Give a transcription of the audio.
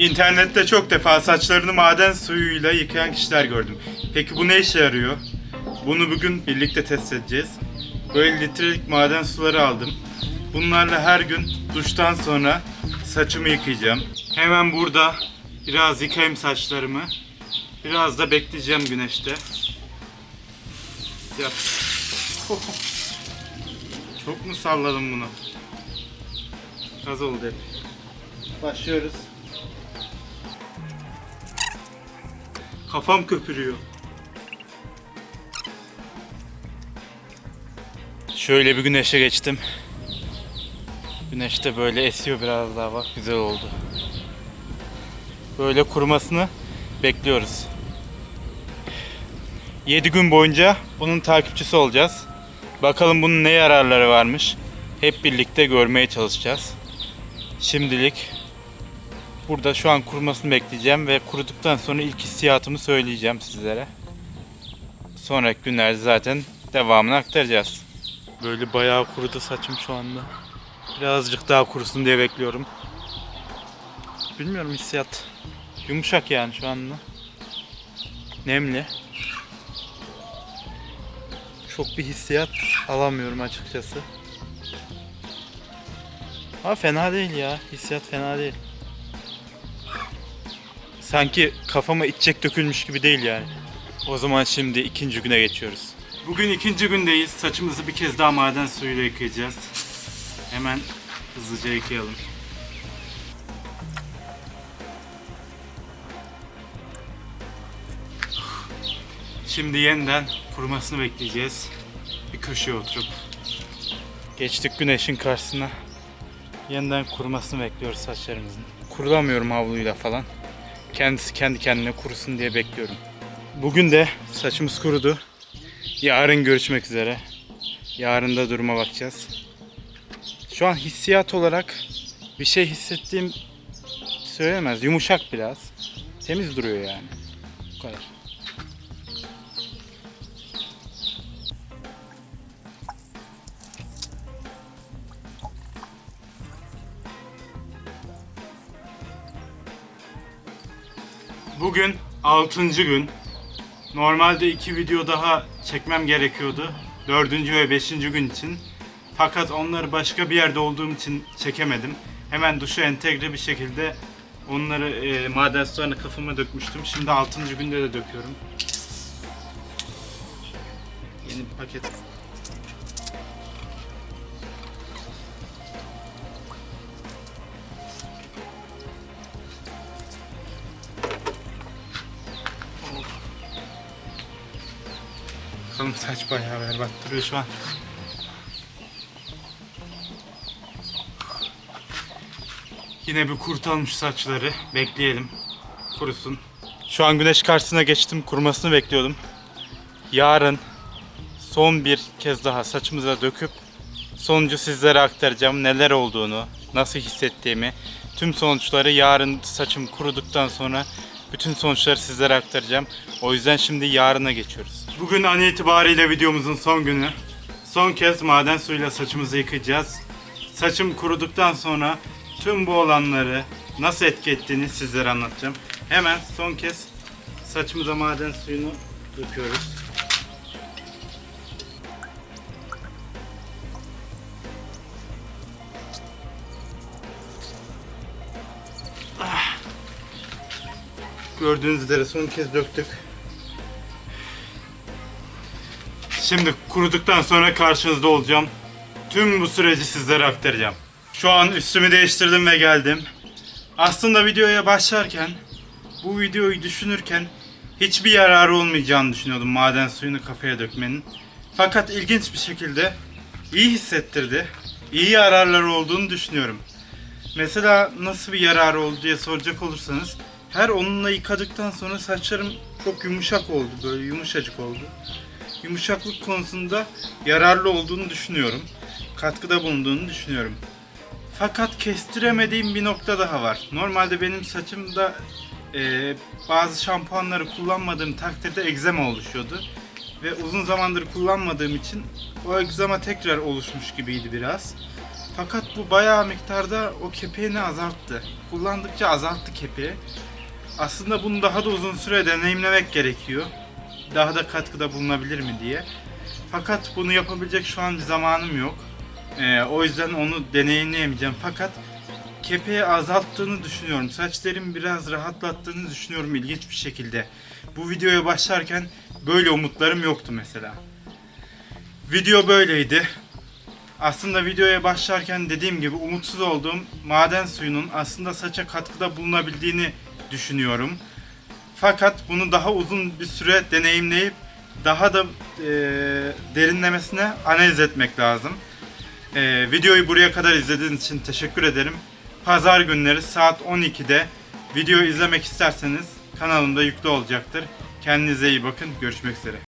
İnternette çok defa saçlarını maden suyuyla yıkayan kişiler gördüm. Peki bu ne işe yarıyor? Bunu bugün birlikte test edeceğiz. Böyle litrelik maden suları aldım. Bunlarla her gün duştan sonra saçımı yıkayacağım. Hemen burada biraz yıkayayım saçlarımı. Biraz da bekleyeceğim güneşte. Yap. Çok mu salladım bunu? Az oldu hep. Başlıyoruz. Kafam köpürüyor. Şöyle bir güneşe geçtim. Güneş de böyle esiyor biraz daha bak güzel oldu. Böyle kurumasını bekliyoruz. 7 gün boyunca bunun takipçisi olacağız. Bakalım bunun ne yararları varmış. Hep birlikte görmeye çalışacağız. Şimdilik burada şu an kurumasını bekleyeceğim ve kuruduktan sonra ilk hissiyatımı söyleyeceğim sizlere. Sonraki günlerde zaten devamını aktaracağız. Böyle bayağı kurudu saçım şu anda. Birazcık daha kurusun diye bekliyorum. Bilmiyorum hissiyat. Yumuşak yani şu anda. Nemli. Çok bir hissiyat alamıyorum açıkçası. Ha fena değil ya. Hissiyat fena değil. Sanki kafama içecek dökülmüş gibi değil yani. O zaman şimdi ikinci güne geçiyoruz. Bugün ikinci gündeyiz. Saçımızı bir kez daha maden suyuyla yıkayacağız. Hemen hızlıca yıkayalım. Şimdi yeniden kurumasını bekleyeceğiz. Bir köşeye oturup. Geçtik güneşin karşısına. Yeniden kurumasını bekliyoruz saçlarımızın. Kurulamıyorum havluyla falan. Kendisi kendi kendine kurusun diye bekliyorum. Bugün de saçımız kurudu. Yarın görüşmek üzere. Yarın da duruma bakacağız. Şu an hissiyat olarak bir şey hissettiğim söylemez. Yumuşak biraz. Temiz duruyor yani. Bu kadar. Bugün 6. gün. Normalde iki video daha çekmem gerekiyordu. 4. ve 5. gün için. Fakat onları başka bir yerde olduğum için çekemedim. Hemen duşa entegre bir şekilde onları e, maden kafama dökmüştüm. Şimdi 6. günde de döküyorum. Yeni bir paket. Bakalım saç bayağı berbat duruyor şu an. Yine bir kurtalım saçları. Bekleyelim. Kurusun. Şu an güneş karşısına geçtim. Kurumasını bekliyordum. Yarın son bir kez daha saçımıza döküp sonucu sizlere aktaracağım. Neler olduğunu, nasıl hissettiğimi, tüm sonuçları yarın saçım kuruduktan sonra bütün sonuçları sizlere aktaracağım. O yüzden şimdi yarına geçiyoruz. Bugün an itibariyle videomuzun son günü. Son kez maden suyuyla saçımızı yıkayacağız. Saçım kuruduktan sonra tüm bu olanları nasıl etki ettiğini sizlere anlatacağım. Hemen son kez saçımıza maden suyunu döküyoruz. Ah. Gördüğünüz üzere son kez döktük. Şimdi kuruduktan sonra karşınızda olacağım. Tüm bu süreci sizlere aktaracağım. Şu an üstümü değiştirdim ve geldim. Aslında videoya başlarken, bu videoyu düşünürken hiçbir yararı olmayacağını düşünüyordum maden suyunu kafaya dökmenin. Fakat ilginç bir şekilde iyi hissettirdi. İyi yararları olduğunu düşünüyorum. Mesela nasıl bir yararı oldu diye soracak olursanız her onunla yıkadıktan sonra saçlarım çok yumuşak oldu. Böyle yumuşacık oldu. Yumuşaklık konusunda yararlı olduğunu düşünüyorum. Katkıda bulunduğunu düşünüyorum. Fakat kestiremediğim bir nokta daha var. Normalde benim saçımda e, bazı şampuanları kullanmadığım takdirde egzama oluşuyordu. Ve uzun zamandır kullanmadığım için o egzama tekrar oluşmuş gibiydi biraz. Fakat bu bayağı miktarda o kepeğini azalttı. Kullandıkça azalttı kepeği. Aslında bunu daha da uzun süre deneyimlemek gerekiyor. Daha da katkıda bulunabilir mi diye. Fakat bunu yapabilecek şu an bir zamanım yok. Ee, o yüzden onu deneyimleyemeyeceğim. Fakat kepeği azalttığını düşünüyorum. Saçlarımı biraz rahatlattığını düşünüyorum ilginç bir şekilde. Bu videoya başlarken böyle umutlarım yoktu mesela. Video böyleydi. Aslında videoya başlarken dediğim gibi umutsuz olduğum maden suyunun aslında saça katkıda bulunabildiğini düşünüyorum. Fakat bunu daha uzun bir süre deneyimleyip daha da e, derinlemesine analiz etmek lazım. E, videoyu buraya kadar izlediğiniz için teşekkür ederim. Pazar günleri saat 12'de video izlemek isterseniz kanalımda yüklü olacaktır. Kendinize iyi bakın. Görüşmek üzere.